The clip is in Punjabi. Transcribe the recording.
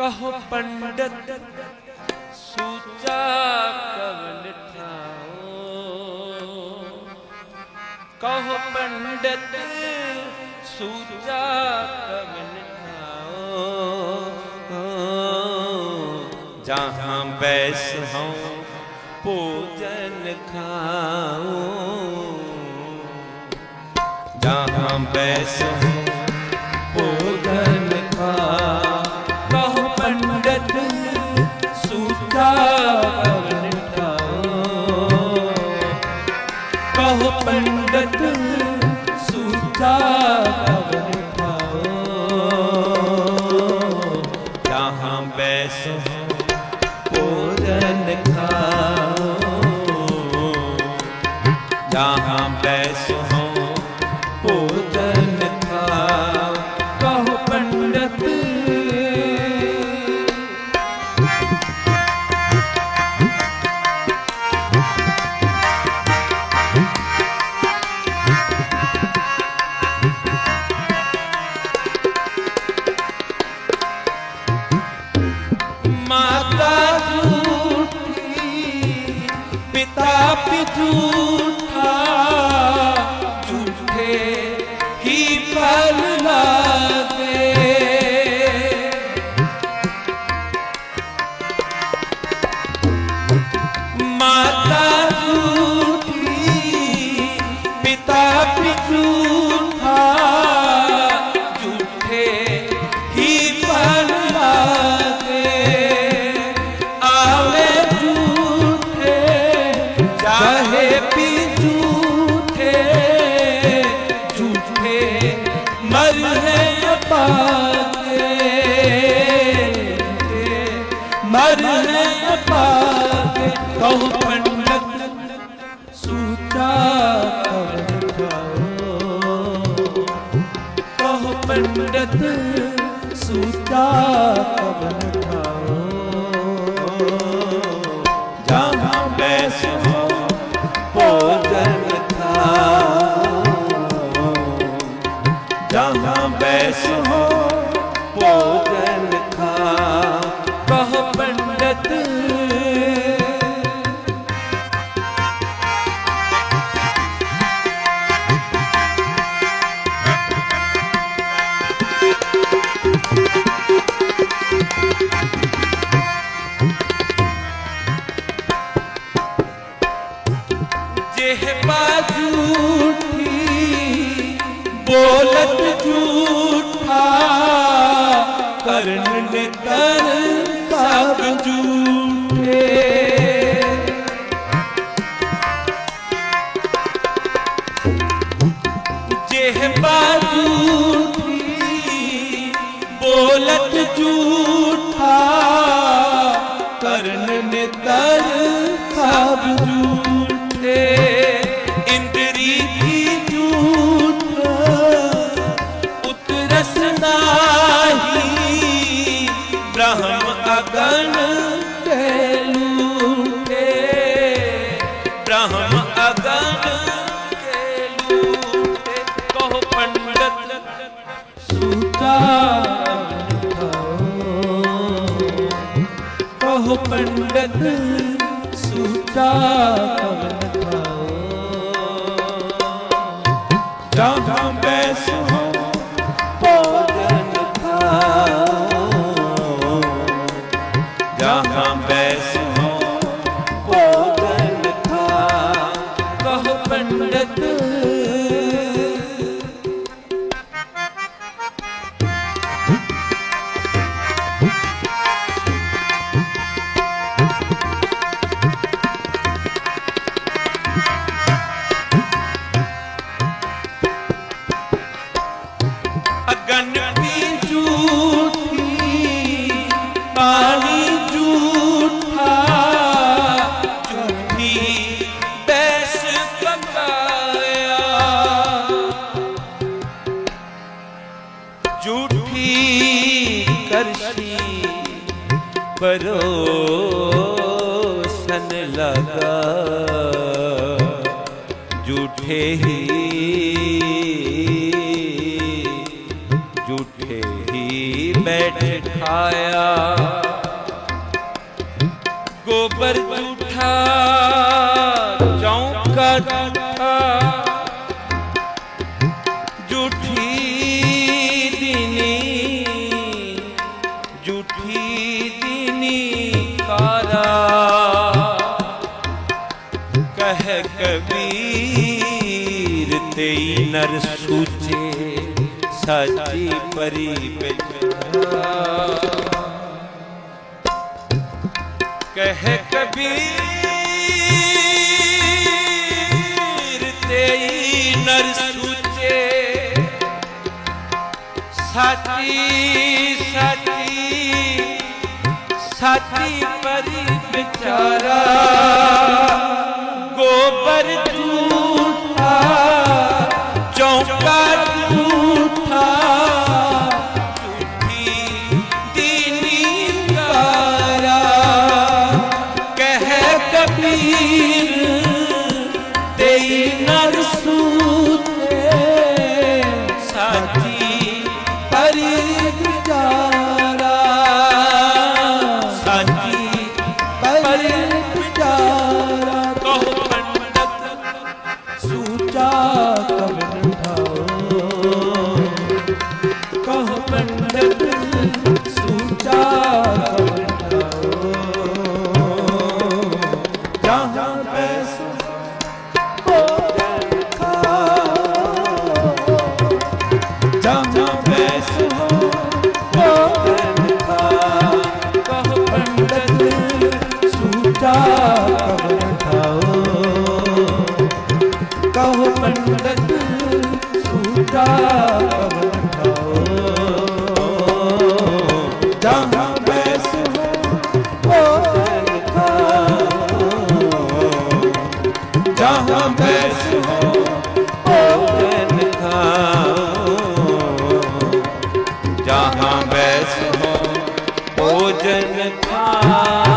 ਕਹੋ ਪੰਡਤ ਸੂਚਾ ਕਵਨ ਠਾਓ ਕਹੋ ਪੰਡਤ ਸੂਚਾ ਕਵਨ ਠਾਓ ਜਹਾਂ ਬੈਸ ਹਉ ਭੋਜਨ ਖਾਓ ਜਹਾਂ ਬੈਸ ਕਹੋ ਪੰਡਤ ਸੂਤਾ ਕਵਨ ਪਿਤਾ ਵੀ ਝੂਠਾ ਝੂਠੇ ਹੀ ਫਲ ਲਾਗੇ। ਮਾਤਾ ਹੈ ਪਾਗੇ ਕਹੋ ਪੰਡਤ ਸੂਚਾ ਕਵਨ ਖਾਓ ਕਹੋ ਪੰਡਤ ਸੂਤਾ ਕਵਨ ਕਰਨ ਨਿਤਰ ਸਭ ਝੂਠੇ। ਜਿਹ ਬਾਝੂਠੀ ਬੋਲਤ ਝੂਠਾ ਕਰਨ ਨਿਤਰ ਸਭ ਝੂਠੇ। ਸੂਤਾ ਕਹੋ ਪੰਡਤ ਸੂਤਾ ਕਵਨ ਖਾਓ ਜਹਾਂ ਬੈਸ परोसन लगा। झूठे ही झूठे ही बैठ खाया। गोबर झूठा चौका ਕਹਿ ਕਬੀਰ, ਤੇਈ ਨਰ ਸੂਚੇ, ਸਾਚੀ ਪਰੀ ਬਿਚਾਰਾ ਕਹਿ ਕਬੀਰ, ਤੇਈ ਨਰ ਸੂਚੇ, ਸਾਚੀ ਸਾਚੀ ਸਾਚੀ ਪਰੀ हरे पूजा जहाँ बैस हो जहाँ बैस हो जहाँ बैस हो भोजन खा